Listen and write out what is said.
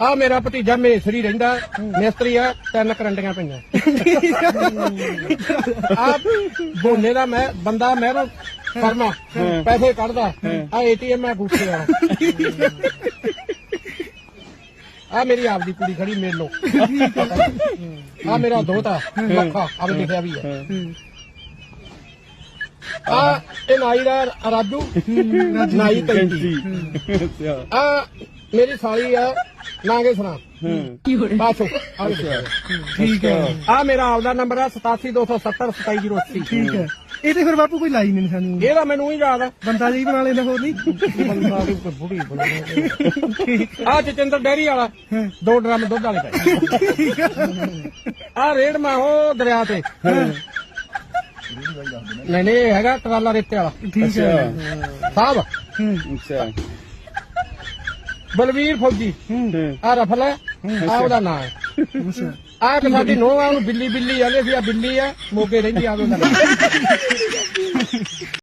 ਆ ਮੇਰਾ ਭਤੀਜਾ ਮੇਸਰੀ ਰਹਿੰਦਾ ਮਿਸਤਰੀ ਆ ਤਿੰਨ ਕਰੰਡੀਆਂ ਪਈਆਂ। ਆ ਬੋਨੇ ਦਾ ਮੈਂ ਬੰਦਾ ਮਹਿਰੋਂ ਕਰਮਾ ਪੈਸੇ ਕੱਢਦਾ ਆ ਏਟੀਐਮ ਮੈਂ ਗੁੱਸੇ ਆ। ਆ ਮੇਰੀ ਆਪਦੀ ਕੁੜੀ ਖੜੀ ਮੇਲੋ। ਆ ਮੇਰਾ ਦੋਤਾ ਲੱਖਾ ਆ ਵੀ ਲਿਖਿਆ ਵੀ ਹੈ। ਆ ਇਹ ਨਾਈ ਦਾ ਰਾਜੂ ਨਾਈ ਤੈਂਤੀ ਆ ਮੇਰੀ ਸਾਲੀ ਆ ਨਾਗੇ ਸੁਣਾ? ਹਾਂ। ਬਾਛੋ ਆ ਠੀਕ ਹੈ। ਆ ਮੇਰਾ ਆਪਦਾ ਨੰਬਰ ਆ 87270 27080 ਠੀਕ ਹੈ। ਇਹ ਤੇ ਫਿਰ ਬਾਪੂ ਕੋਈ ਲਾਈ ਨਹੀਂ ਸਾਨੂੰ। ਇਹਦਾ ਮੈਨੂੰ ਹੀ ਯਾਦ ਆ। ਬੰਦਾ ਜੀ ਬਣਾ ਲੈਂਦਾ ਹੋਰ ਨਹੀਂ। ਬੰਦਾ ਦੀ ਕੋਈ ਬੁੜੀ ਬਣੀ ਆ ਜਤਿੰਦਰ ਡੈਰੀ ਵਾਲਾ। ਦੋ ਡਰਮ ਦੁੱਧ ਵਾਲੇ ਪਏ। ਆ ਰੇੜ ਮੈਂ ਉਹ ਦਰਿਆ ਤੇ। ਨਹੀਂ ਹੈਗਾ ਟਰਾਲਾ ਰੇਤੇ ਵਾਲਾ। ਠੀਕ ਹੈ। ਸਾਹਿਬ ਅੱਛਾ। ਬਲਵੀਰ ਫੌਜੀ। ਆ ਰਫਲ ਹੈ। ਆ ਉਹਦਾ ਨਾਂ ਹੈ। ਆ ਇੱਕ ਸਾਡੀ ਨੋਹ ਆ ਉਹਨੂੰ ਬਿੱਲੀ ਬਿੱਲੀ ਆਲੇ ਸੀ ਆ ਬਿੱਲੀ ਆ ਮੋਗੇ ਰਹਿੰਦੀ ਆ ਉਹਦਾ ਨਾਂ